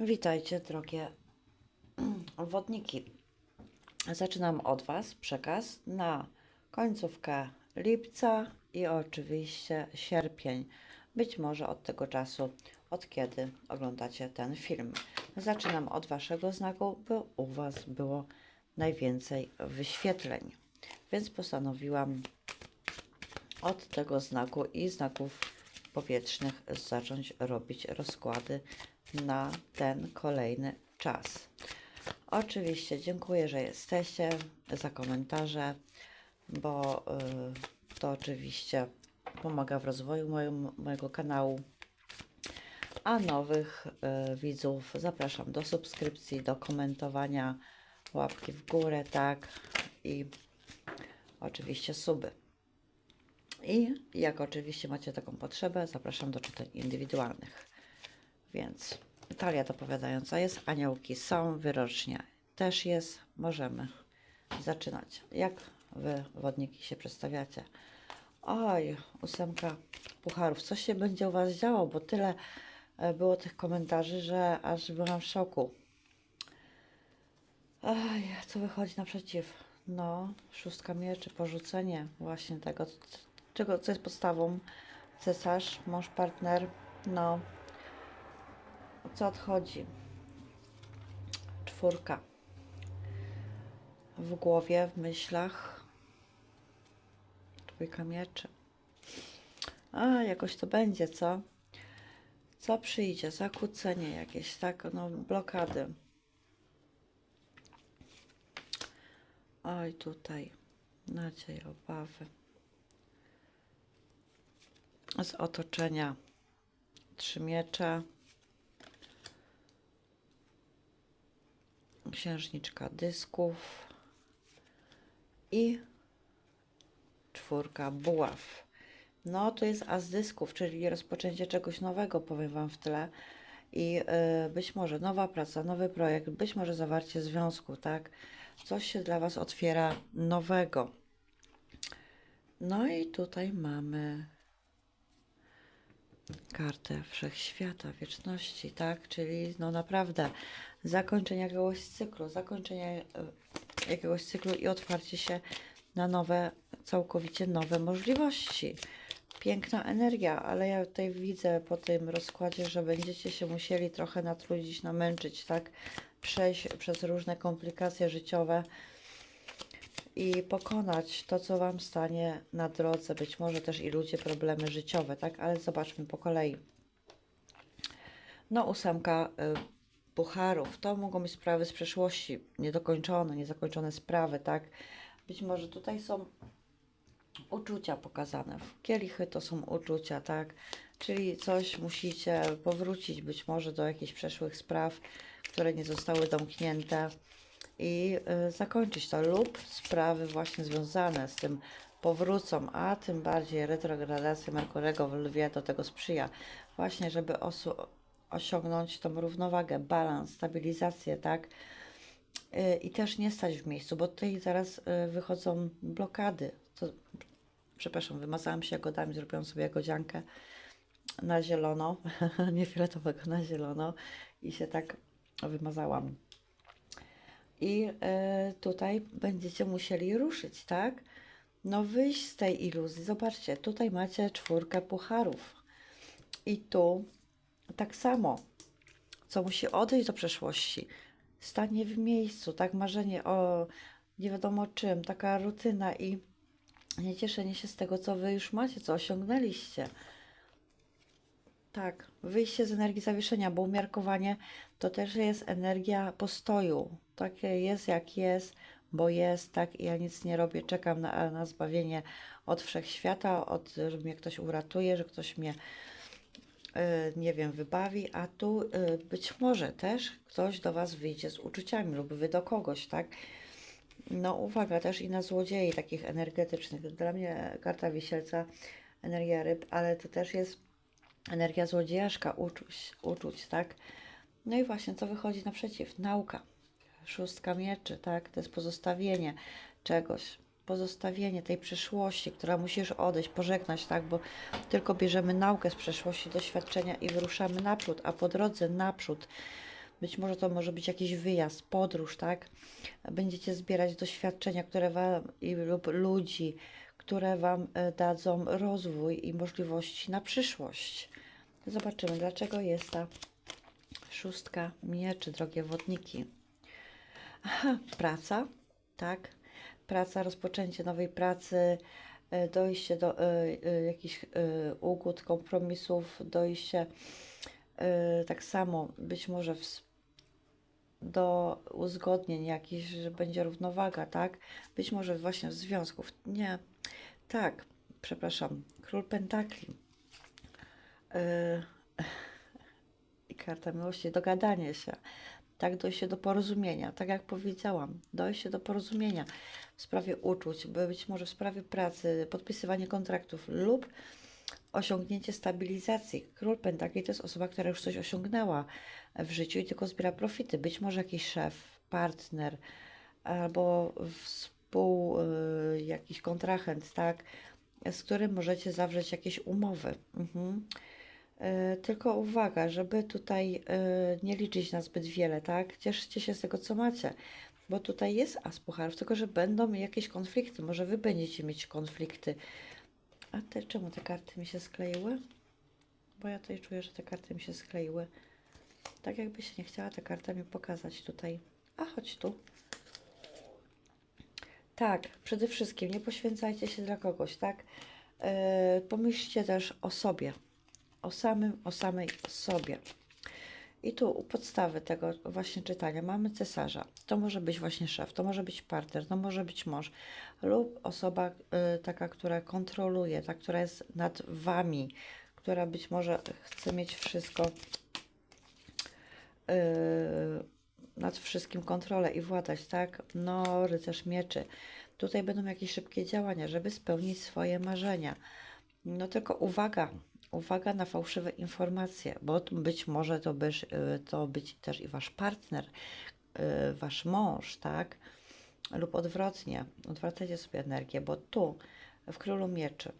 Witajcie, drogie wodniki. Zaczynam od Was przekaz na końcówkę lipca i oczywiście sierpień. Być może od tego czasu, od kiedy oglądacie ten film. Zaczynam od Waszego znaku, by u Was było najwięcej wyświetleń. Więc postanowiłam od tego znaku i znaków powietrznych zacząć robić rozkłady na ten kolejny czas. Oczywiście dziękuję, że jesteście za komentarze, bo y, to oczywiście pomaga w rozwoju mojego kanału. A nowych y, widzów zapraszam do subskrypcji, do komentowania, łapki w górę, tak i oczywiście suby. I jak oczywiście macie taką potrzebę, zapraszam do czytań indywidualnych. Więc talia dopowiadająca jest, aniołki są, wyrocznia też jest, możemy zaczynać. Jak wy, wodniki, się przedstawiacie? Oj, ósemka pucharów. Coś się będzie u Was działo, bo tyle e, było tych komentarzy, że aż byłam w szoku. Oj, co wychodzi naprzeciw? No, szóstka mieczy, porzucenie właśnie tego, czego, co jest podstawą. Cesarz, mąż, partner, no. Co odchodzi? Czwórka. W głowie, w myślach. Trójka mieczy. A, jakoś to będzie, co? Co przyjdzie? Zakłócenie jakieś, tak? No, blokady. Oj, tutaj nadzieja, obawy. Z otoczenia trzy miecze. Księżniczka dysków i czwórka buław. No, to jest as dysków, czyli rozpoczęcie czegoś nowego, powiem Wam w tle. I y, być może nowa praca, nowy projekt, być może zawarcie związku, tak? Coś się dla Was otwiera nowego. No i tutaj mamy kartę wszechświata, wieczności, tak? Czyli no naprawdę zakończenie jakiegoś cyklu, zakończenie e, jakiegoś cyklu i otwarcie się na nowe, całkowicie nowe możliwości. Piękna energia, ale ja tutaj widzę po tym rozkładzie, że będziecie się musieli trochę natrudzić, namęczyć, tak? Przejść przez różne komplikacje życiowe i pokonać to, co Wam stanie na drodze, być może też i ludzie, problemy życiowe, tak? Ale zobaczmy po kolei. No, ósemka y, pucharów, to mogą być sprawy z przeszłości, niedokończone, niezakończone sprawy, tak? Być może tutaj są uczucia pokazane. Kielichy to są uczucia, tak? Czyli coś musicie powrócić być może do jakichś przeszłych spraw, które nie zostały domknięte i y, zakończyć to lub sprawy właśnie związane z tym powrócą, a tym bardziej retrogradacja Merkurego w Lwie do tego sprzyja. Właśnie, żeby osu- osiągnąć tą równowagę, balans, stabilizację, tak? Y, I też nie stać w miejscu, bo tutaj zaraz y, wychodzą blokady. To, przepraszam, wymazałam się jagodami, zrobiłam sobie jagodziankę na zielono, nie fioletowego, na zielono i się tak wymazałam. I y, tutaj będziecie musieli ruszyć, tak? No wyjść z tej iluzji. Zobaczcie, tutaj macie czwórkę pucharów. I tu tak samo, co musi odejść do przeszłości, stanie w miejscu, tak? Marzenie o nie wiadomo czym, taka rutyna i nie cieszenie się z tego, co wy już macie, co osiągnęliście. Tak, wyjście z energii zawieszenia, bo umiarkowanie to też jest energia postoju. Takie jest jak jest, bo jest, tak, i ja nic nie robię, czekam na, na zbawienie od wszechświata, od, że mnie ktoś uratuje, że ktoś mnie, nie wiem, wybawi, a tu y, być może też ktoś do Was wyjdzie z uczuciami lub Wy do kogoś, tak? No uwaga też i na złodziei takich energetycznych. Dla mnie karta wisielca, energia ryb, ale to też jest energia złodziejaszka, uczuć, uczuć, tak? No i właśnie, co wychodzi naprzeciw? Nauka. Szóstka mieczy, tak? To jest pozostawienie czegoś. Pozostawienie tej przeszłości, która musisz odejść, pożegnać, tak? Bo tylko bierzemy naukę z przeszłości, doświadczenia i wyruszamy naprzód, a po drodze naprzód Być może to może być jakiś wyjazd, podróż, tak? Będziecie zbierać doświadczenia, które wam i lub ludzi, które wam e, dadzą rozwój i możliwości na przyszłość. Zobaczymy, dlaczego jest ta szóstka mieczy, drogie wodniki. Aha, praca, tak? Praca, rozpoczęcie nowej pracy, e, dojście do e, e, jakichś ugód, kompromisów, dojście tak samo być może do uzgodnień jakichś, że będzie równowaga, tak? Być może właśnie związków. Nie, tak, przepraszam, król pentakli. I karta miłości, dogadanie się, tak, dojście do porozumienia, tak jak powiedziałam, dojście do porozumienia w sprawie uczuć, by- być może w sprawie pracy, podpisywanie kontraktów lub osiągnięcie stabilizacji. Król Pentakli to jest osoba, która już coś osiągnęła w życiu i tylko zbiera profity. Być może jakiś szef, partner albo współ, y, jakiś kontrahent, tak, z którym możecie zawrzeć jakieś umowy. Mhm. E, Tylko uwaga, żeby tutaj e, nie liczyć na zbyt wiele, tak? Cieszcie się z tego, co macie, bo tutaj jest as pucharów, tylko że będą jakieś konflikty. Może wy będziecie mieć konflikty. A te, czemu te karty mi się skleiły? Bo ja tutaj czuję, że te karty mi się skleiły. Tak jakby się nie chciała ta karta mi pokazać tutaj. A chodź tu. Tak, przede wszystkim nie poświęcajcie się dla kogoś, tak? E, pomyślcie też o sobie, o samym, o samej sobie. I tu u podstawy tego właśnie czytania mamy cesarza. To może być właśnie szef, to może być partner, to może być mąż lub osoba y, taka, która kontroluje, ta, która jest nad wami, która być może chce mieć wszystko y, nad wszystkim kontrolę i władać, tak? No, rycerz mieczy. Tutaj będą jakieś szybkie działania, żeby spełnić swoje marzenia. No tylko uwaga, uwaga na fałszywe informacje, bo być może to być, y, to być też i wasz partner, y, wasz mąż, tak? Lub odwrotnie, odwracajcie sobie energię, bo tu w Królu Mieczy,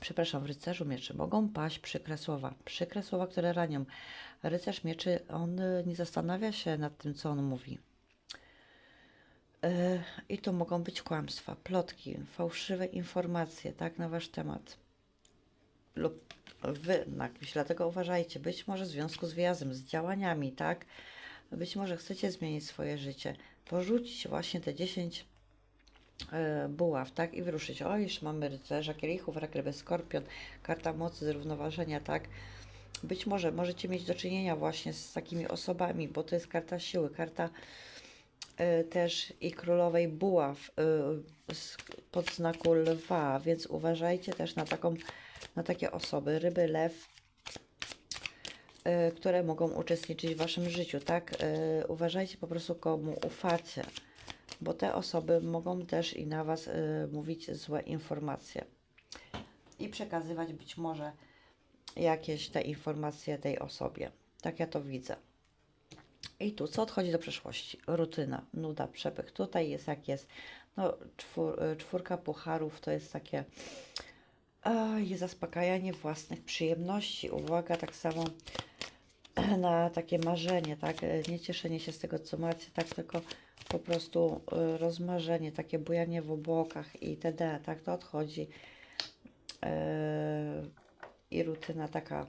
przepraszam, w Rycerzu Mieczy mogą paść przykre słowa, przykre słowa, które ranią. Rycerz Mieczy, on y, nie zastanawia się nad tym, co on mówi. I tu mogą być kłamstwa, plotki, fałszywe informacje, tak, na wasz temat lub wy na dlatego uważajcie, być może w związku z wyjazdem, z działaniami, tak? Być może chcecie zmienić swoje życie, porzucić właśnie te 10 e, buław, tak? I wyruszyć. O, już mamy rycerza kielichów, rak ryby, skorpion, karta mocy, zrównoważenia, tak? Być może możecie mieć do czynienia właśnie z takimi osobami, bo to jest karta siły, karta e, też i królowej buław e, z podznaku lwa, więc uważajcie też na taką na takie osoby, ryby, lew, y, które mogą uczestniczyć w waszym życiu, tak? Y, Uważajcie po prostu, komu ufacie, bo te osoby mogą też i na was y, mówić złe informacje i przekazywać być może jakieś te informacje tej osobie. Tak ja to widzę. I tu, co odchodzi do przeszłości? Rutyna, nuda, przepych. Tutaj jest jak jest. No, czwór, czwórka pucharów to jest takie i zaspokajanie własnych przyjemności. Uwaga, tak samo na takie marzenie, tak? Nie cieszenie się z tego, co macie, tak? Tylko po prostu e, rozmarzenie, takie bujanie w obłokach i itd., tak? To odchodzi. E, I rutyna taka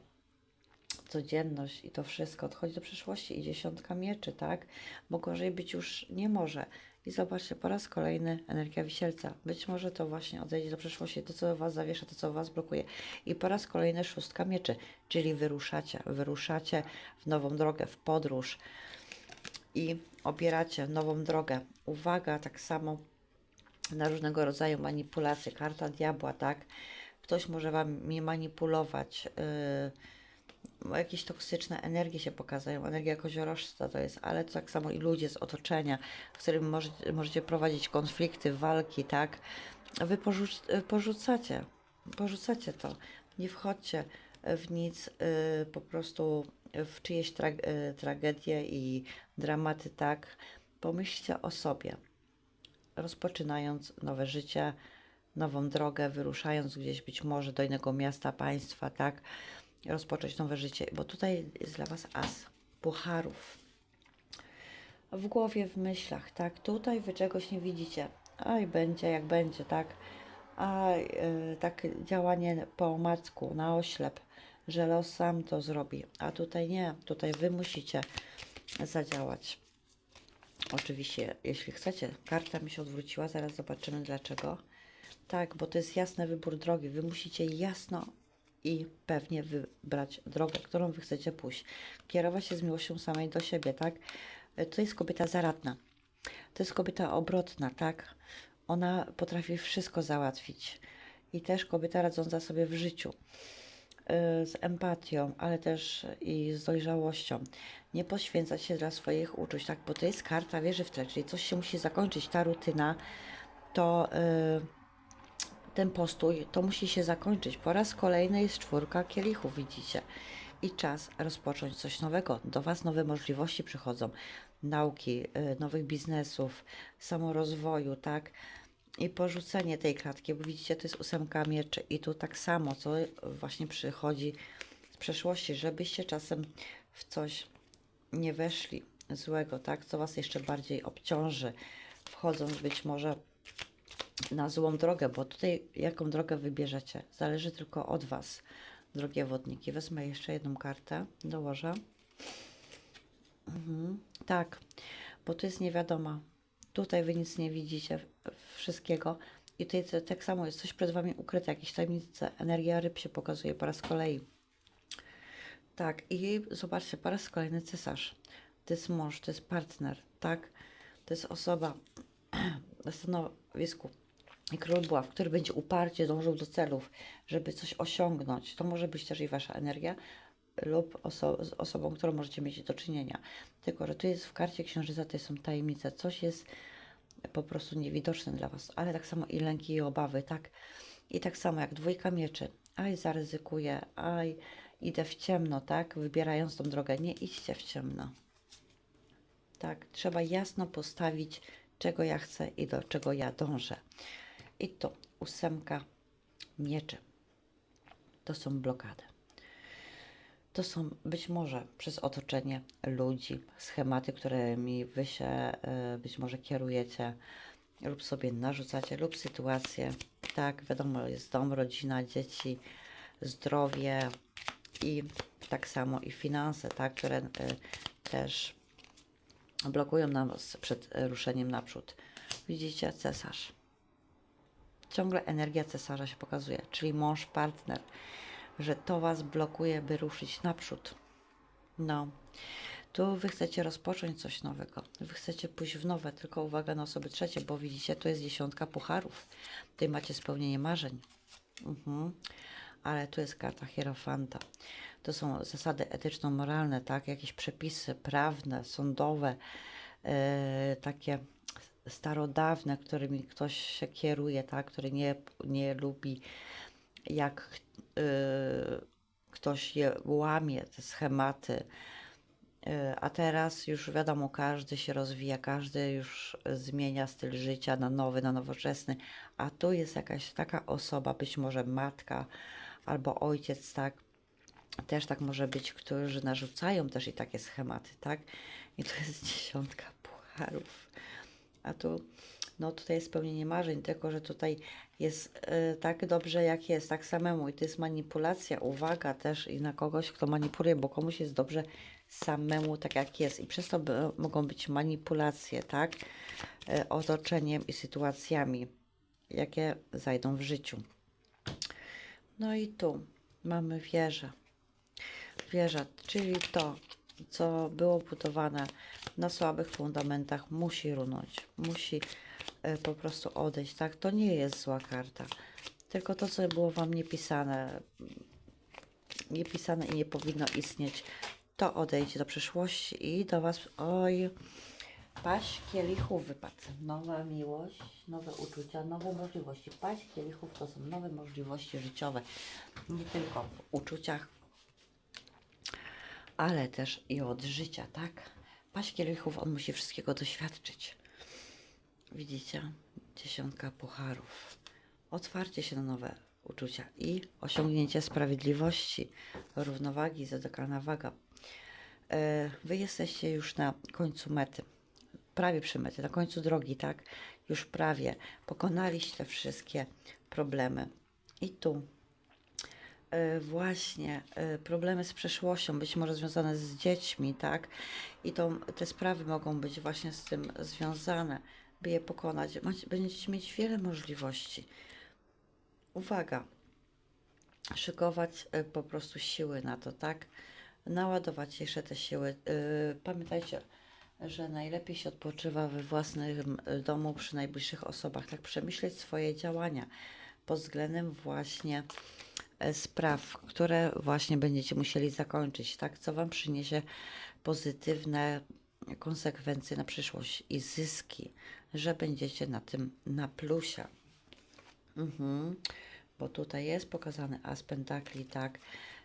codzienność i to wszystko odchodzi do przyszłości i dziesiątka mieczy, tak? Bo gorzej być już nie może. I zobaczcie, po raz kolejny energia wisielca. Być może to właśnie odejdzie do przeszłości, to co Was zawiesza, to co Was blokuje. I po raz kolejny szóstka mieczy, czyli wyruszacie, wyruszacie w nową drogę, w podróż i obieracie nową drogę. Uwaga, tak samo na różnego rodzaju manipulacje. Karta diabła, tak? Ktoś może Wami manipulować. Yy, jakieś toksyczne energie się pokazują, energia koziorożca to jest, ale to tak samo i ludzie z otoczenia, z którymi możecie, możecie prowadzić konflikty, walki, tak? Wy porzuc, porzucacie, porzucacie to. Nie wchodźcie w nic, y, po prostu w czyjeś tra, y, tragedie i dramaty, tak? Pomyślcie o sobie, rozpoczynając nowe życie, nową drogę, wyruszając gdzieś być może do innego miasta, państwa, tak? Rozpocząć nowe życie, bo tutaj jest dla Was as pucharów. w głowie, w myślach, tak? Tutaj wy czegoś nie widzicie. Aj, będzie jak będzie, tak? A y, tak działanie po omacku, na oślep, że los sam to zrobi. A tutaj nie, tutaj wy musicie zadziałać. Oczywiście, jeśli chcecie, karta mi się odwróciła, zaraz zobaczymy dlaczego. Tak, bo to jest jasny wybór drogi. Wy musicie jasno i pewnie wybrać drogę, którą wy chcecie pójść. Kierować się z miłością samej do siebie, tak? E, To jest kobieta zaradna. To jest kobieta obrotna, tak? Ona potrafi wszystko załatwić. I też kobieta radząca sobie w życiu. Y, Z empatią, ale też i z dojrzałością. Nie poświęcać się dla swoich uczuć, tak? Bo to jest karta wieży w czyli coś się musi zakończyć. Ta rutyna to y, ten postój to musi się zakończyć. Po raz kolejny jest czwórka kielichów, widzicie. I czas rozpocząć coś nowego. Do Was nowe możliwości przychodzą. Nauki, y, nowych biznesów, samorozwoju, tak? I porzucenie tej klatki, bo widzicie, to jest ósemka mieczy. I tu tak samo, co właśnie przychodzi z przeszłości, żebyście czasem w coś nie weszli złego, tak? Co Was jeszcze bardziej obciąży, wchodząc być może na złą drogę, bo tutaj jaką drogę wybierzecie, zależy tylko od Was, drogie wodniki. Wezmę jeszcze jedną kartę, dołożę. Mhm. Tak, bo to jest niewiadoma. Tutaj Wy nic nie widzicie wszystkiego i tutaj tak samo jest coś przed Wami ukryte, jakieś tajemnice. Energia ryb się pokazuje po raz kolei. Tak, i zobaczcie, po raz kolejny cesarz. To jest mąż, to jest partner, tak? To jest osoba na stanowisku król buław, który będzie uparcie dążył do celów, żeby coś osiągnąć. To może być też i wasza energia lub oso z osobą, którą możecie mieć do czynienia. Tylko, że tu jest w karcie księżyca, to są tajemnice. Coś jest po prostu niewidoczne dla was, ale tak samo i lęki i obawy, tak? I tak samo jak dwójka mieczy. Aj, zaryzykuję, aj, idę w ciemno, tak? Wybierając tą drogę. Nie idźcie w ciemno. Tak, trzeba jasno postawić, czego ja chcę i do czego ja dążę. I to ósemka mieczy. To są blokady. To są być może przez otoczenie ludzi, schematy, którymi wy się e, być może kierujecie lub sobie narzucacie, lub sytuacje. Tak, wiadomo, jest dom, rodzina, dzieci, zdrowie i tak samo i finanse, tak, które e, też blokują nas przed e, ruszeniem naprzód. Widzicie, cesarz. Ciągle energia cesarza się pokazuje, czyli mąż, partner, że to was blokuje, by ruszyć naprzód. No, tu wy chcecie rozpocząć coś nowego, wy chcecie pójść w nowe, tylko uwaga na osoby trzecie, bo widzicie, tu jest dziesiątka pucharów. Tutaj macie spełnienie marzeń. Mhm. Ale tu jest karta hierofanta. To są zasady etyczno-moralne, tak? Jakieś przepisy prawne, sądowe, e, takie starodawne, którymi ktoś się kieruje, tak? Który nie, nie lubi, jak e, ktoś je łamie, te schematy. E, A teraz już wiadomo, każdy się rozwija, każdy już zmienia styl życia na nowy, na nowoczesny. A tu jest jakaś taka osoba, być może matka albo ojciec, tak? Też tak może być, którzy narzucają też i takie schematy, tak? I to jest dziesiątka pucharów. A tu, no tutaj jest spełnienie marzeń, tylko że tutaj jest e, tak dobrze jak jest, tak samemu. I to jest manipulacja, uwaga też i na kogoś, kto manipuluje, bo komuś jest dobrze samemu tak jak jest. I przez to mogą być manipulacje, tak? E, otoczeniem i sytuacjami, jakie zajdą w życiu. No i tu mamy wieżę. Wieża, czyli to, co było budowane na słabych fundamentach, musi runąć, musi e, po prostu odejść, tak? To nie jest zła karta, tylko to, co było Wam niepisane, niepisane i nie powinno istnieć, to odejdzie do przyszłości i do Was, oj, paść kielichów wypadł. Nowa miłość, nowe uczucia, nowe możliwości. Paść kielichów to są nowe możliwości życiowe, nie tylko w uczuciach, ale też i od życia, tak? Paść kielichów, on musi wszystkiego doświadczyć. Widzicie? Dziesiątka pucharów. Otwarcie się na nowe uczucia i osiągnięcie sprawiedliwości, równowagi, zadekalna waga. E, Wy jesteście już na końcu mety. prawie przy mecie, na końcu drogi, tak? Już prawie pokonaliście wszystkie problemy. I tu właśnie y, problemy z przeszłością, być może związane z dziećmi, tak? I to, te sprawy mogą być właśnie z tym związane, by je pokonać. Będziecie mieć wiele możliwości. Uwaga, szykować y, po prostu siły na to, tak? Naładować jeszcze te siły. Pamiętajcie, że najlepiej się odpoczywa we własnym domu przy najbliższych osobach, tak? Przemyśleć swoje działania pod względem właśnie e, spraw, które właśnie będziecie musieli zakończyć, tak? Co Wam przyniesie pozytywne konsekwencje na przyszłość i zyski, że będziecie na tym na plusie. Mhm. Bo tutaj jest pokazany as pentakli, tak,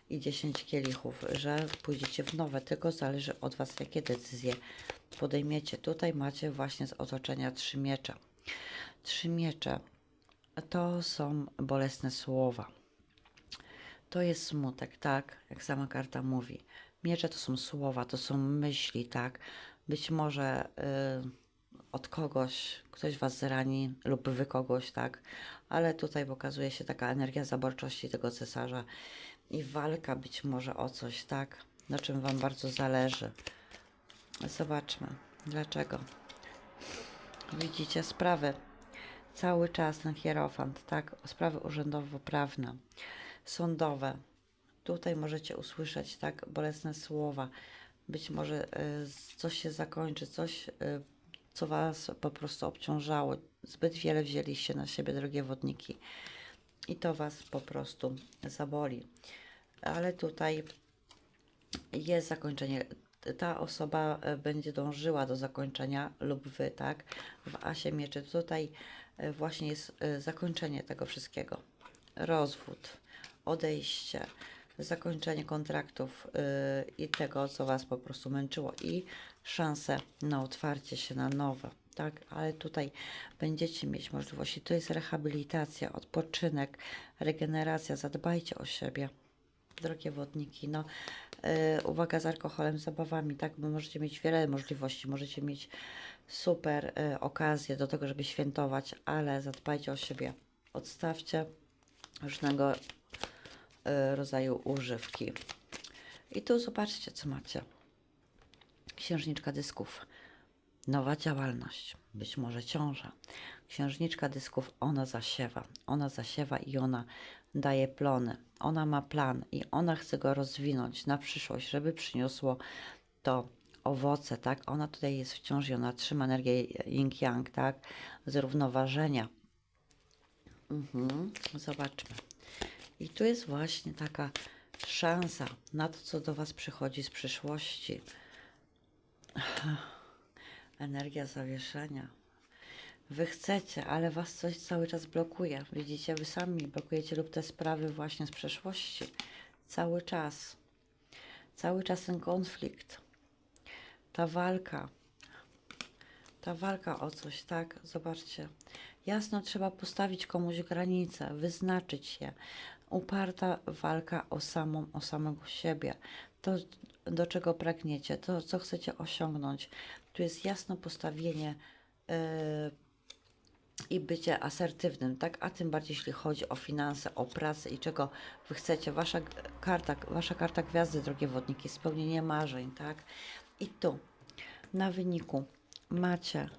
i 10 kielichów, że pójdziecie w nowe, tylko zależy od Was, jakie decyzje podejmiecie. Tutaj macie właśnie z otoczenia trzy miecze. Trzy miecze to są bolesne słowa. To jest smutek, tak, jak sama karta mówi. Miecze to są słowa, to są myśli, tak. Być może y, od kogoś, ktoś was zrani lub wy kogoś, tak. Ale tutaj pokazuje się taka energia zaborczości tego cesarza i walka być może o coś, tak, na czym wam bardzo zależy. Zobaczmy, dlaczego. Widzicie sprawy. Cały czas ten hierofant, tak, sprawy urzędowo-prawne, sądowe. Tutaj możecie usłyszeć, tak, bolesne słowa. Być może y, coś się zakończy, coś, y, co was po prostu obciążało. Zbyt wiele wzięliście na siebie, drogie wodniki. I to was po prostu zaboli. Ale tutaj jest zakończenie. Ta osoba e, będzie dążyła do zakończenia lub wy, tak? W asie mieczy tutaj e, właśnie jest e, zakończenie tego wszystkiego. Rozwód, odejście, zakończenie kontraktów y, i tego, co was po prostu męczyło i szanse na otwarcie się na nowe. Tak, ale tutaj będziecie mieć możliwości. To jest rehabilitacja, odpoczynek, regeneracja. Zadbajcie o siebie drogie wodniki, no yy, uwaga z alkoholem, zabawami, tak, bo możecie mieć wiele możliwości, możecie mieć super yy, okazję do tego, żeby świętować, ale zadbajcie o siebie, odstawcie różnego rodzaju używki. I tu zobaczcie, co macie. Księżniczka dysków. Nowa działalność, być może ciąża. Księżniczka dysków, ona zasiewa, ona zasiewa i ona daje plony. Ona ma plan i ona chce go rozwinąć na przyszłość, żeby przyniosło to owoce, tak? Ona tutaj jest w ciąży, ona trzyma energię yin-yang, tak? Zrównoważenia. Mhm. Zobaczmy. I tu jest właśnie taka szansa na to, co do Was przychodzi z przyszłości. Energia zawieszenia. Wy chcecie, ale was coś cały czas blokuje. Widzicie, wy sami blokujecie lub te sprawy właśnie z przeszłości. Cały czas. Cały czas ten konflikt. Ta walka. Ta walka o coś, tak? Zobaczcie. Jasno trzeba postawić komuś granicę, wyznaczyć je. Uparta walka o samą, o samego siebie. To, do czego pragniecie, to, co chcecie osiągnąć. Tu jest jasno postawienie yy, i bycie asertywnym, tak? A tym bardziej, jeśli chodzi o finanse, o pracę i czego wy chcecie. Wasza karta, wasza karta gwiazdy, drogie wodniki, spełnienie marzeń, tak? I tu, na wyniku, macie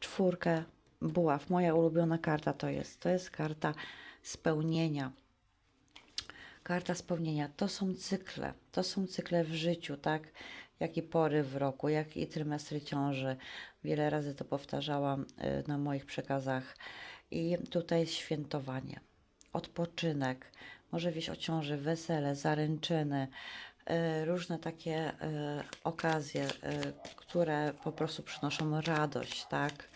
czwórkę buław. Moja ulubiona karta to jest, to jest karta spełnienia. Karta spełnienia to są cykle, to są cykle w życiu, tak? Jak i pory w roku, jak i trymestry ciąży. Wiele razy to powtarzałam y, na moich przekazach. I tutaj jest świętowanie, odpoczynek, może wieść o ciąży, wesele, zaręczyny, y, różne takie y, okazje, które po prostu przynoszą radość, tak?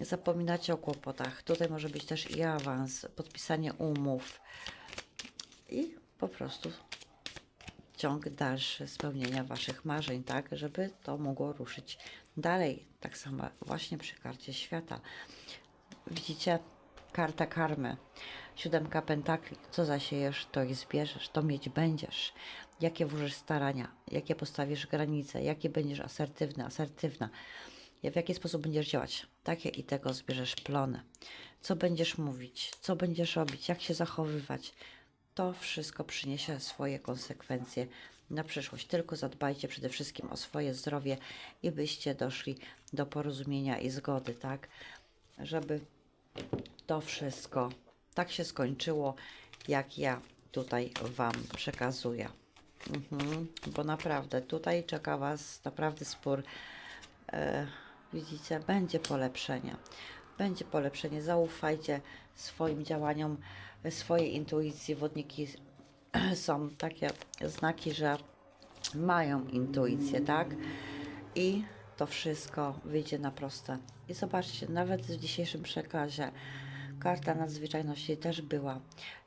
Zapominacie o kłopotach. Tutaj może być też i awans, podpisanie umów i po prostu ciąg dalszy spełnienia Waszych marzeń, tak, żeby to mogło ruszyć dalej. Tak samo właśnie przy karcie świata. Widzicie, karta karmy, siódemka pentakli. Co zasiejesz, to i zbierzesz, to mieć będziesz. Jakie włożysz starania, jakie postawisz granice, jakie będziesz asertywny, asertywna. w jaki sposób będziesz działać. Takie i tego zbierzesz plony. Co będziesz mówić, co będziesz robić, jak się zachowywać. To wszystko przyniesie swoje konsekwencje na przyszłość. Tylko zadbajcie przede wszystkim o swoje zdrowie i byście doszli do porozumienia i zgody, tak? Żeby to wszystko tak się skończyło, jak ja tutaj Wam przekazuję. Mhm, bo naprawdę tutaj czeka Was naprawdę spór. E, widzicie, będzie polepszenie. Będzie polepszenie. Zaufajcie swoim działaniom, swojej intuicji. Wodniki są takie znaki, że mają intuicję, tak? I to wszystko wyjdzie na proste. I zobaczcie, nawet w dzisiejszym przekazie karta nadzwyczajności też była.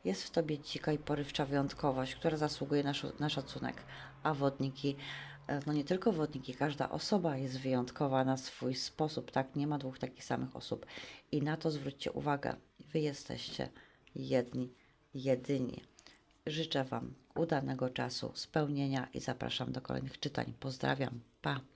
Jest w tobie dzika i porywcza wyjątkowość, która zasługuje na, na szacunek. A wodniki, no nie tylko wodniki, każda osoba jest wyjątkowa na swój sposób, tak? Nie ma dwóch takich samych osób. I na to zwróćcie uwagę. Wy jesteście jedni, jedyni. Życzę Wam udanego czasu, spełnienia i zapraszam do kolejnych czytań. Pozdrawiam. Pa!